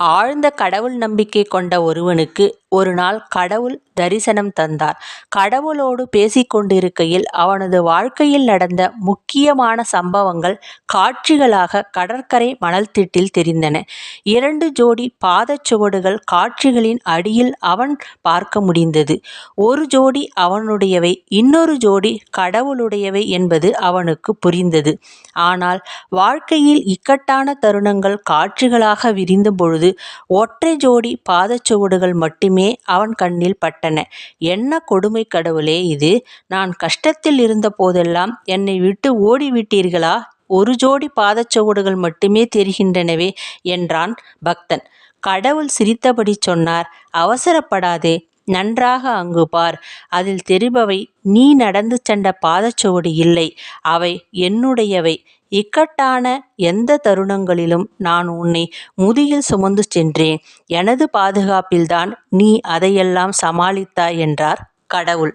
ஆழ்ந்த கடவுள் நம்பிக்கை கொண்ட ஒருவனுக்கு ஒரு நாள் கடவுள் தரிசனம் தந்தார். கடவுளோடு பேசிக் கொண்டிருக்கையில் அவனது வாழ்க்கையில் நடந்த முக்கியமான சம்பவங்கள் காட்சிகளாக கடற்கரை மணல்திட்டில் தெரிந்தன. இரண்டு ஜோடி பாதச்சுவடுகள் காட்சிகளின் அடியில் அவன் பார்க்க முடிந்தது. ஒரு ஜோடி அவனுடையவை இன்னொரு ஜோடி கடவுளுடையவை என்பது அவனுக்கு புரிந்தது. ஆனால் வாழ்க்கையில் இக்கட்டான தருணங்கள் காட்சிகளாக விரிந்தபொழுது ஒற்றை ஜோடி பாதச்சுவடுகள் மட்டுமே அவன் கண்ணில் பட்டன. என்ன கொடுமை கடவுளே இது. நான் கஷ்டத்தில் இருந்தபோதெல்லாம் என்னை விட்டு ஓடிவிட்டீர்களா ஒரு ஜோடி பாதச்சுவடுகள் மட்டுமே தெரிகின்றனவே என்றான் பக்தன். கடவுள் சிரித்தபடி சொன்னார் அவசரப்படாதே. நன்றாக அங்கு பார். அதில் தெரிபவை நீ நடந்து சென்ற பாதச்சுவடு இல்லை. அவை என்னுடையவை. இக்கட்டான எந்த தருணங்களிலும் நான் உன்னை முதுகில் சுமந்து சென்றேன். எனது பாதுகாப்பில்தான் நீ அதையெல்லாம் சமாளித்தாய் என்றார் கடவுள்.